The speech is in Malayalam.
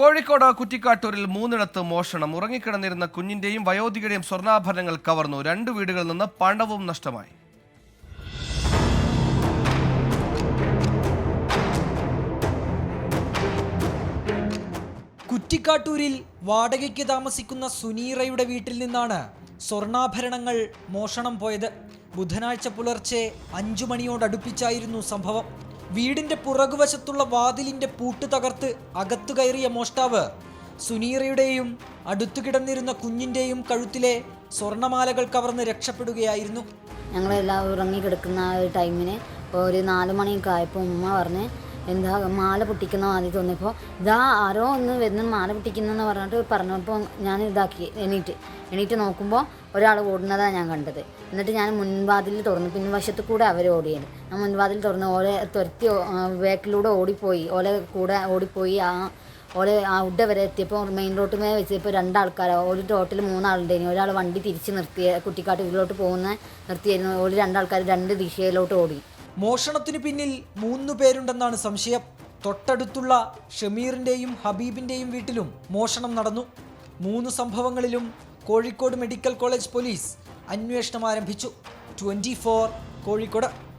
കോഴിക്കോട് കുറ്റിക്കാട്ടൂരിൽ മൂന്നിടത്ത് മോഷണം. ഉറങ്ങിക്കിടന്നിരുന്ന കുഞ്ഞിന്റെയും വയോധികയുടെയും സ്വർണാഭരണങ്ങൾ കവർന്നു. രണ്ട് വീടുകളിൽ നിന്ന് പണവും നഷ്ടമായി. കുറ്റിക്കാട്ടൂരിൽ വാടകയ്ക്ക് താമസിക്കുന്ന സുനീറയുടെ വീട്ടിൽ നിന്നാണ് സ്വർണാഭരണങ്ങൾ മോഷണം പോയത്. ബുധനാഴ്ച പുലർച്ചെ അഞ്ചു മണിയോടടുപ്പിച്ചായിരുന്നു സംഭവം. വീടിന്റെ പുറകുവശത്തുള്ള വാതിലിന്റെ പൂട്ട് തകർത്ത് അകത്തു കയറിയ മോഷ്ടാവ് സുനീറയുടെയും അടുത്തു കിടന്നിരുന്ന കുഞ്ഞിന്റെയും കഴുത്തിലെ സ്വർണമാലകൾ കവർന്ന് രക്ഷപ്പെടുകയായിരുന്നു. ഞങ്ങളെല്ലാം ഉറങ്ങിക്കിടക്കുന്ന ആ ഒരു ടൈമിന് ഒരു നാല് മണിയൊക്കെ ആയപ്പോൾ ഉമ്മ പറഞ്ഞ് എന്താ മാല പൊട്ടിക്കുന്ന ആദ്യം തോന്നിയപ്പോൾ ഇതാ ആരോ ഒന്ന് വരുന്ന മാല പൊട്ടിക്കുന്നെന്ന് പറഞ്ഞിട്ട് പറഞ്ഞപ്പോൾ ഞാൻ ഇതാക്കി എണീറ്റ്. എണീറ്റ് നോക്കുമ്പോൾ ഒരാൾ ഓടുന്നതാണ് ഞാൻ കണ്ടത്. എന്നിട്ട് ഞാൻ മുൻവാതിൽ തുറന്നു. പിൻവശത്ത് കൂടെ അവർ ഓടിയത് ആ മുൻവാതിൽ തുറന്ന് ഓലെ തുരത്തി ബാക്കിലൂടെ ഓടിപ്പോയി. ഓലെ കൂടെ ഓടിപ്പോയി. ആ ഓലെ ഉഡ വരെ എത്തിയപ്പോൾ മെയിൻ റോട്ടിൽ മേലെ വെച്ചപ്പോൾ രണ്ടാൾക്കാരോ. ഒരു ടോട്ടൽ മൂന്നാളുണ്ടായിരുന്നു ഒരാൾ വണ്ടി തിരിച്ച് നിർത്തിയ കുട്ടിക്കാട്ട് ഇതിലോട്ട് പോകുന്ന നിർത്തിയായിരുന്നു. ഒരു രണ്ടാൾക്കാർ രണ്ട് ദിശയിലോട്ട് ഓടി. മോഷണത്തിനു പിന്നിൽ മൂന്നു പേരുണ്ടെന്നാണ് സംശയം. തൊട്ടടുത്തുള്ള ഷമീറിന്റെയും ഹബീബിന്റെയും വീട്ടിലും മോഷണം നടന്നു. മൂന്ന് സംഭവങ്ങളിലും കോഴിക്കോട് മെഡിക്കൽ കോളേജ് പോലീസ് അന്വേഷണം ആരംഭിച്ചു. ട്വന്റി കോഴിക്കോട്.